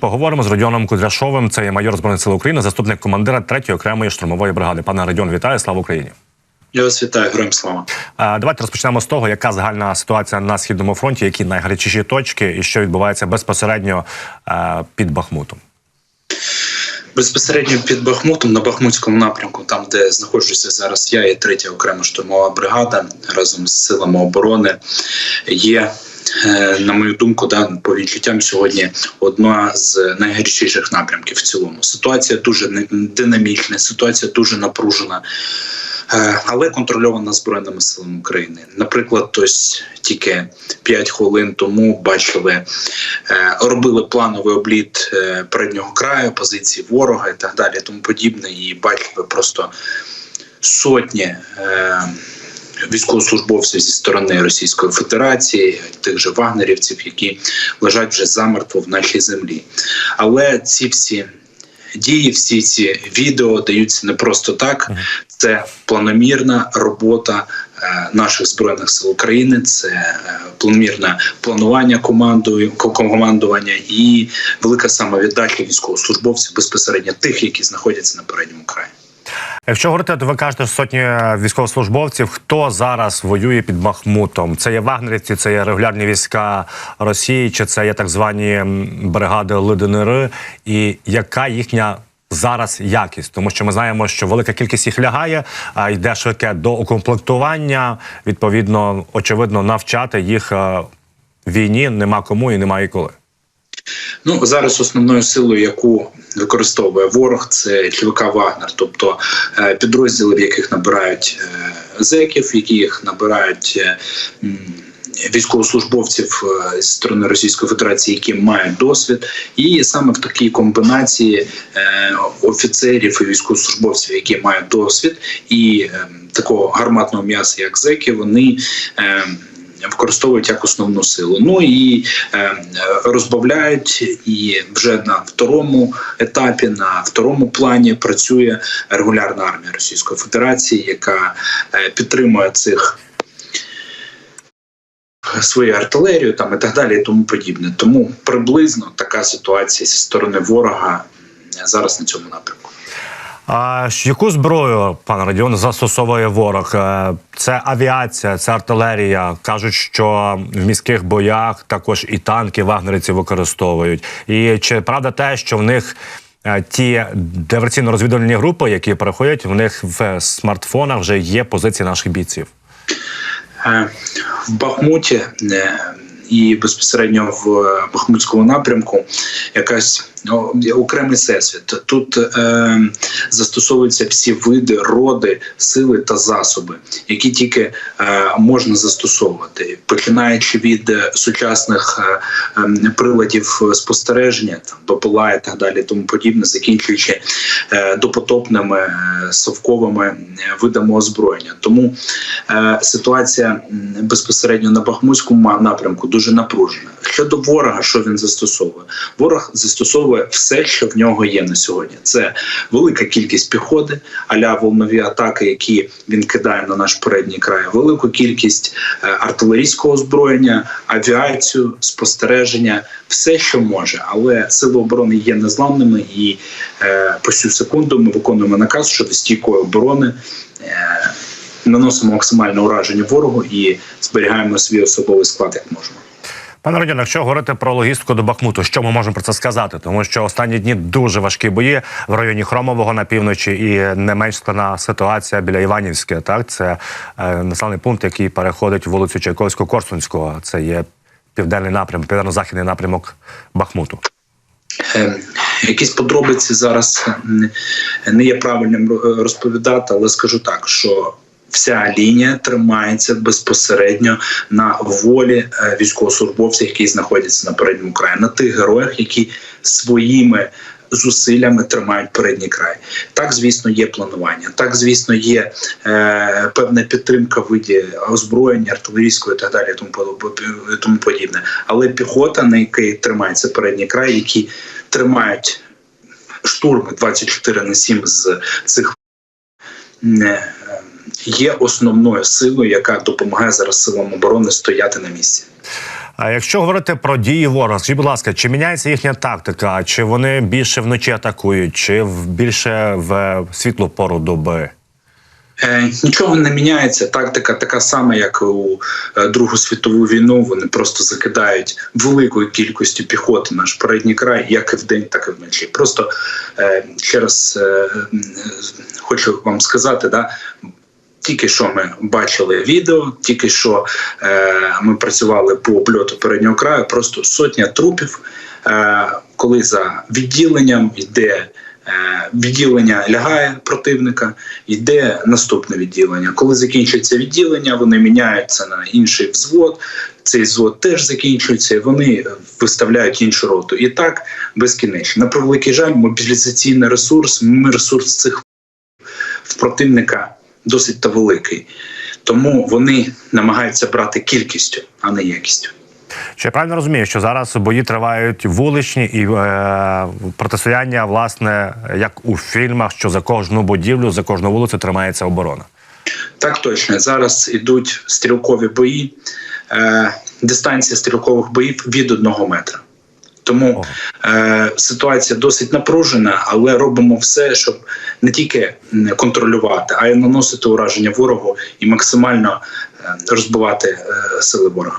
Поговоримо з Родіоном Кудряшовим. Це є майор збройних сил України, заступник командира 3-ї окремої штурмової бригади. Пане Родіон, вітаю! Слава Україні! Я вас вітаю, героям слава. Давайте розпочнемо з того, яка загальна ситуація на східному фронті, які найгарячіші точки, і що відбувається безпосередньо під Бахмутом. Безпосередньо під Бахмутом на Бахмутському напрямку, там де знаходжуся зараз я і третя окрема штурмова бригада разом з силами оборони, є. Е, На мою думку, да, по відчуттям сьогодні одна з найгарячіших напрямків в цілому. Ситуація дуже динамічна, ситуація дуже напружена, е, але контрольована збройними силами України. Наприклад, ось тільки 5 хвилин тому бачили, е, робили плановий обліт переднього краю, позиції ворога і так далі, тому подібне. І бачили просто сотні. Військовослужбовців зі сторони Російської Федерації, тих же вагнерівців, які лежать вже замертво в нашій землі. Але ці всі дії, всі ці відео даються не просто так. Це планомірна робота е, наших збройних сил України. Це е, планомірне планування командою ко- командування і велика самовіддача військовослужбовців безпосередньо тих, які знаходяться на передньому краї. Якщо говорити, то ви кажете сотні військовослужбовців. Хто зараз воює під Бахмутом? Це є вагнерівці, це є регулярні війська Росії, чи це є так звані бригади ЛДНР? І яка їхня зараз якість? Тому що ми знаємо, що велика кількість їх лягає, а йде швидке до укомплектування. Відповідно, очевидно, навчати їх е, війні нема кому і немає коли. Ну зараз основною силою, яку використовує ворог, це ЧВК Вагнер, тобто е, підрозділи, в яких набирають е, зеків, які їх набирають. е, Військовослужбовців зі сторони Російської Федерації, які мають досвід, і саме в такій комбінації офіцерів і військовослужбовців, які мають досвід, і е, такого гарматного м'яса, як зеки, вони е, використовують як основну силу. Ну і е, розбавляють, і вже на второму етапі, на второму плані працює регулярна армія Російської Федерації, яка е, підтримує цих. Свою артилерію там і так далі, і тому подібне. Тому приблизно така ситуація зі сторони ворога зараз на цьому напрямку. А яку зброю, пане Радіон, застосовує ворог? Е, Це авіація, це артилерія. Кажуть, що в міських боях також і танки вагнерівці використовують. І чи правда те, що в них е, ті диверсійно-розвідувальні групи, які переходять, в них в смартфонах вже є позиції наших бійців? Е, в Бахмуті і безпосередньо в Бахмутському напрямку якась окремий всесвіт. Тут е, застосовуються всі види, роди, сили та засоби, які тільки е, можна застосовувати, починаючи від е, сучасних е, е, приладів спостереження, там БПЛА і так далі, тому подібне, закінчуючи е, допотопними е, совковими е, видами озброєння. Тому е, ситуація безпосередньо на Бахмутському напрямку дуже напружена. Щодо ворога, що він застосовує? Ворог застосовує все, що в нього є на сьогодні. Це велика кількість піхоти, аля волнові атаки, які він кидає на наш передній край, велику кількість е, артилерійського озброєння, авіацію, спостереження, все, що може. Але сили оборони є незламними, і е, по цю секунду ми виконуємо наказ щодо стійкої оборони. Е, Наносимо максимальне ураження ворогу і зберігаємо свій особовий склад як можемо. Пане Родіон, якщо говорити про логістику до Бахмуту, що ми можемо про це сказати? Тому що останні дні дуже важкі бої в районі Хромового на півночі і не менш складна ситуація біля Іванівське. Так, це е, населений пункт, який переходить вулицю Чайковського Корсунського. Це є південний напрям, південно-західний напрямок Бахмуту. Е, Якісь подробиці зараз не- не є правильним розповідати, але скажу так, що вся лінія тримається безпосередньо на волі е, військовослужбовців, які знаходяться на передньому краї, на тих героях, які своїми зусиллями тримають передній край. Так, звісно, є планування. Так, звісно, є е, певна підтримка в виді озброєння, артилерійського і так далі, тому тому подібне. Але піхота, на якій тримається передній край, які тримають штурми 24 на 7 з цих е, є основною силою, яка допомагає зараз силам оборони стояти на місці. А якщо говорити про дії ворога, скажіть, будь ласка, чи міняється їхня тактика? Чи вони більше вночі атакують, чи в більше в світлу пору доби? Е, Нічого не міняється. Тактика така сама, як у е, Другу світову війну. Вони просто закидають великою кількістю піхоти наш передній край, як і вдень, так і вночі. Просто е, ще раз хочу вам сказати, да. Тільки що ми бачили відео, тільки що е, ми працювали по обльоту переднього краю, просто сотня трупів. Е, коли за відділенням йде е, відділення лягає противника, йде наступне відділення. Коли закінчується відділення, вони міняються на інший взвод. Цей взвод теж закінчується, і вони виставляють іншу роту. І так безкінечно. На превеликий жаль, мобілізаційний ресурс, ресурс цих в противника досить та великий. Тому вони намагаються брати кількістю, а не якістю. Чи я правильно розумію, що зараз бої тривають вуличні і е, протистояння, власне, як у фільмах, що за кожну будівлю, за кожну вулицю тримається оборона? Так точно зараз ідуть стрілкові бої. Е, дистанція стрілкових боїв від одного метра. Тому е, ситуація досить напружена, але робимо все, щоб не тільки контролювати, а й наносити ураження ворогу і максимально е, розбивати е, сили ворога.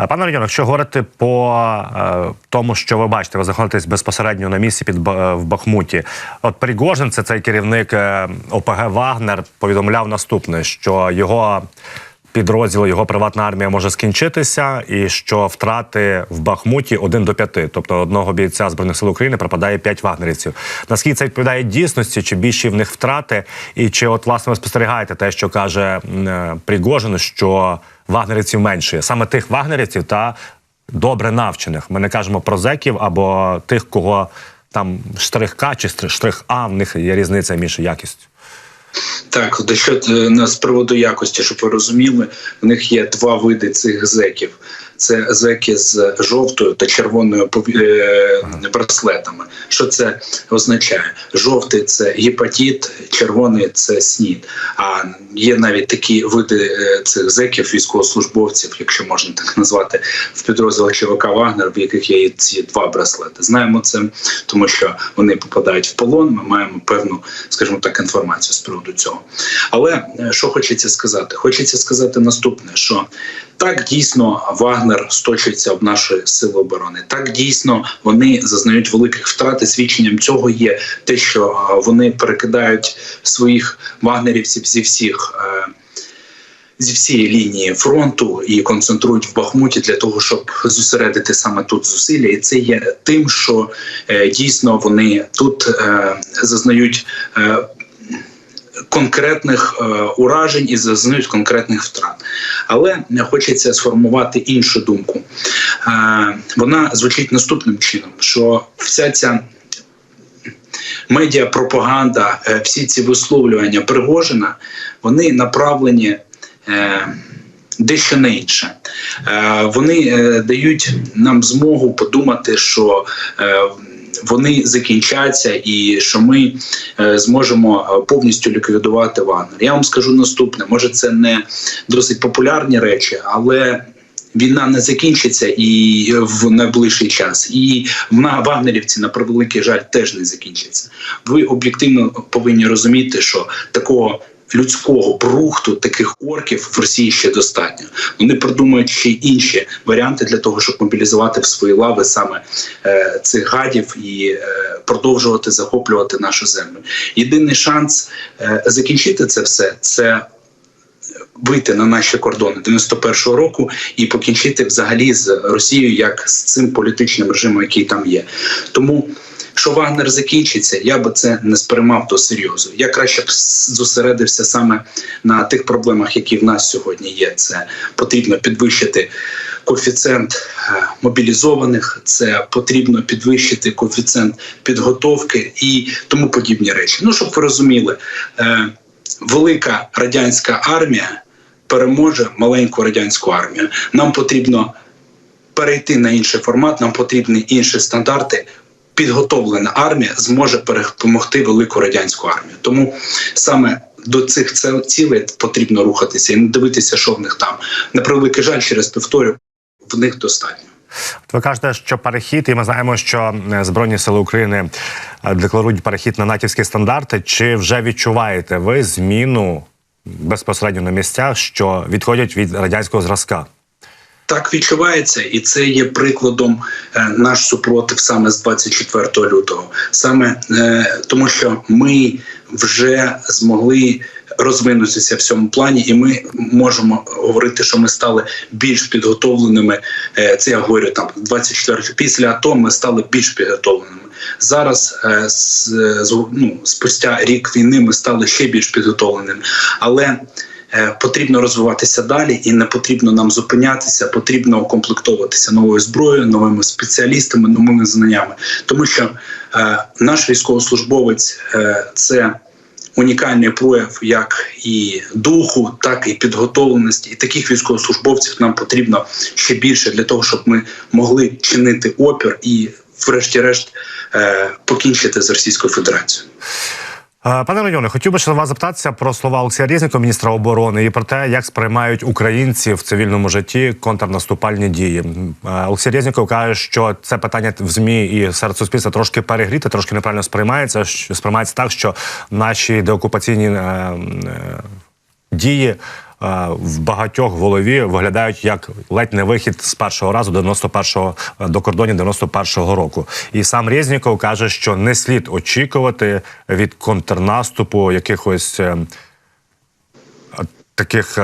Е, Пане Радіон, якщо говорити по е, тому, що ви бачите, ви знаходитесь безпосередньо на місці під е, в Бахмуті. От Пригожин, це цей керівник е, ОПГ Вагнер, повідомляв наступне, що його підрозділ, його приватна армія може скінчитися, і що втрати в Бахмуті 1 до 5. Тобто одного бійця збройних сил України пропадає 5 вагнерівців. Наскільки це відповідає дійсності, чи більші в них втрати, і чи от власне ви спостерігаєте те, що каже е, Пригожин, що вагнерівців менше, саме тих вагнерівців та добре навчених. Ми не кажемо про зеків або тих, кого там штрих К чи штрих А, в них є різниця між якістю. Так, що е, з приводу якості, щоб ви розуміли, в них є два види цих зеків: це зеки з жовтою та червоною е, браслетами. Що це означає? Жовтий це гепатит, червоний це СНІД. А є навіть такі види е, цих зеків, військовослужбовців, якщо можна так назвати, в підрозділах ЧВК Вагнер, в яких є ці два браслети. Знаємо це, тому що вони попадають в полон. Ми маємо певну, скажімо так, інформацію з приводу цього. Але е, що хочеться сказати? Хочеться сказати наступне: що так дійсно Вагнер сточиться об наші сили оборони. Так дійсно вони зазнають великих втрат. І свідченням цього є те, що е, вони перекидають своїх вагнерівців зі всіх. е, Зі всієї лінії фронту і концентрують в Бахмуті для того, щоб зосередити саме тут зусилля, і це є тим, що е, дійсно вони тут е, зазнають е, конкретних е, уражень і зазнають конкретних втрат. Але хочеться сформувати іншу думку. Е, вона звучить наступним чином: що вся ця медіапропаганда, е, всі ці висловлювання Пригожина, вони направлені. Дещо не інше. Вони дають нам змогу подумати, що вони закінчаться, і що ми е, зможемо е, повністю ліквідувати Вагнер. Я вам скажу наступне: може, це не досить популярні речі, але. Війна не закінчиться і в найближчий час, і на вагнерівці на превеликий жаль теж не закінчиться. Ви об'єктивно повинні розуміти, що такого людського брухту таких орків в Росії ще достатньо. Вони придумають ще інші варіанти для того, щоб мобілізувати в свої лави саме е, цих гадів і е, продовжувати захоплювати нашу землю. Єдиний шанс е, закінчити це все це. Вийти на наші кордони 91-го року і покінчити взагалі з Росією як з цим політичним режимом, який там є. Тому що Вагнер закінчиться, я би це не сприймав до серйозу. Я краще б зосередився саме на тих проблемах, які в нас сьогодні є. Це потрібно підвищити коефіцієнт е, мобілізованих, це потрібно підвищити коефіцієнт підготовки і тому подібні речі. Ну щоб ви розуміли, е, велика радянська армія переможе маленьку радянську армію. Нам потрібно перейти на інший формат, нам потрібні інші стандарти. Підготовлена армія зможе перемогти велику радянську армію. Тому саме до цих цілей потрібно рухатися і не дивитися, що в них там. На превеликий жаль, через повторю, в них достатньо. Ви кажете, що перехід, і ми знаємо, що Збройні сили України е, декларують перехід на натівські стандарти. Чи вже відчуваєте ви зміну безпосередньо на місцях, що відходять від радянського зразка? Так відчувається, і це є прикладом е, наш супротив саме з 24 лютого, саме е, тому, що ми вже змогли розвинутися в цьому плані, і ми можемо говорити, що ми стали більш підготовленими. Е, це я говорю там 24 після АТО ми стали більш підготовленими. Зараз е, ну, спустя рік війни ми стали ще більш підготовленими, але Е, Потрібно розвиватися далі, і не потрібно нам зупинятися. Потрібно укомплектовуватися новою зброєю, новими спеціалістами, новими знаннями, тому що е, наш військовослужбовець це унікальний прояв як і духу, так і підготовленості. І таких військовослужбовців нам потрібно ще більше для того, щоб ми могли чинити опір і, врешті-решт, е, покінчити з Російською Федерацією. Пане Родіоне, хотів би ще вас запитатися про слова Олексія Різніка, міністра оборони, і про те, як сприймають українці в цивільному житті контрнаступальні дії. Олексій Резніков каже, що це питання в змі і серед суспільства трошки перегріте, трошки неправильно сприймається. що- Сприймається так, що наші деокупаційні е, е, дії. Е, В багатьох голові виглядають як ледь не вихід з першого разу до 91-го, е, до кордонів 91-го року. І сам Резніков каже, що не слід очікувати від контрнаступу якихось е, таких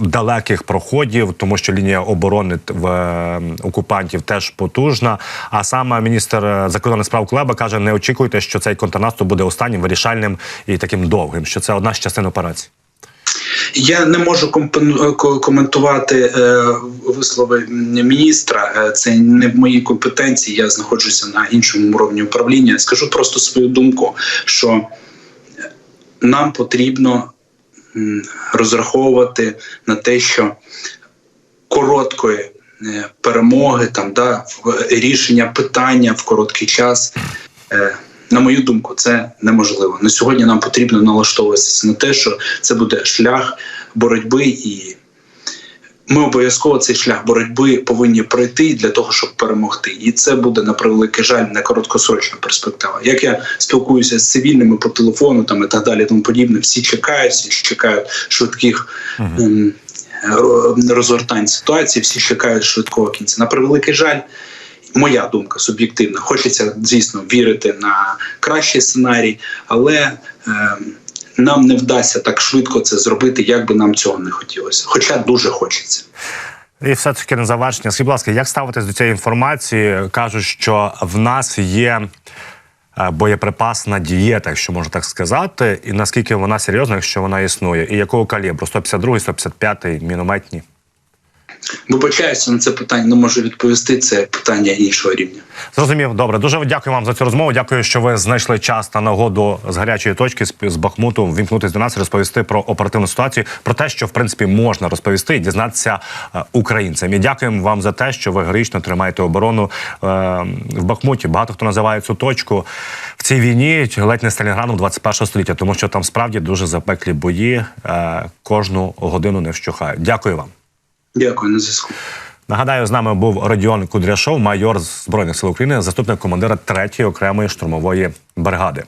далеких проходів, тому що лінія оборони в окупантів теж потужна. А саме міністр закордонних справ Клеба каже: не очікуйте, що цей контрнаступ буде останнім вирішальним і таким довгим, що це одна з частин операції. Я не можу е, коментувати е, вислови міністра. Е, Це не в моїй компетенції. Я знаходжуся на іншому рівні управління. Скажу просто свою думку, що нам потрібно розраховувати на те, що короткої перемоги, там да рішення питання в короткий час. На мою думку, це неможливо. На сьогодні нам потрібно налаштовуватися на те, що це буде шлях боротьби, і ми обов'язково цей шлях боротьби повинні пройти для того, щоб перемогти. І це буде на превеликий жаль не короткосрочна перспектива. Як я спілкуюся з цивільними по телефону, там і так далі, тому подібне, всі чекають, всі чекають швидких. ро- Розгортань ситуації, всі чекають швидкого кінця. На превеликий жаль, моя думка суб'єктивна. Хочеться, звісно, вірити на кращий сценарій, але е, нам не вдасться так швидко це зробити, як би нам цього не хотілося. Хоча дуже хочеться. І все таки на завершення. Скажіть, будь ласка, як ставитись до цієї інформації? Кажуть, що в нас є е, боєприпасна дієта, якщо можна так сказати, і наскільки вона серйозна, якщо вона існує, і якого калібру? 152, 155, мінометні? Вибачаюся на це питання, не можу відповісти. Це питання іншого рівня. Зрозумів, добре. Дуже дякую вам за цю розмову. Дякую, що ви знайшли час та нагоду з гарячої точки з, Бахмуту вімкнутись до нас, і розповісти про оперативну ситуацію, про те, що в принципі можна розповісти і дізнатися е, українцям. І дякуємо вам за те, що ви героїчно тримаєте оборону е, в Бахмуті. Багато хто називає цю точку в цій війні ледь не Сталінградом 21 століття, тому що там справді дуже запеклі бої е, кожну годину не вщухають. Дякую вам. Дякую на зв'язку. Нагадаю, з нами був Родіон Кудряшов, майор Збройних сил України, заступник командира 3-ї окремої штурмової бригади.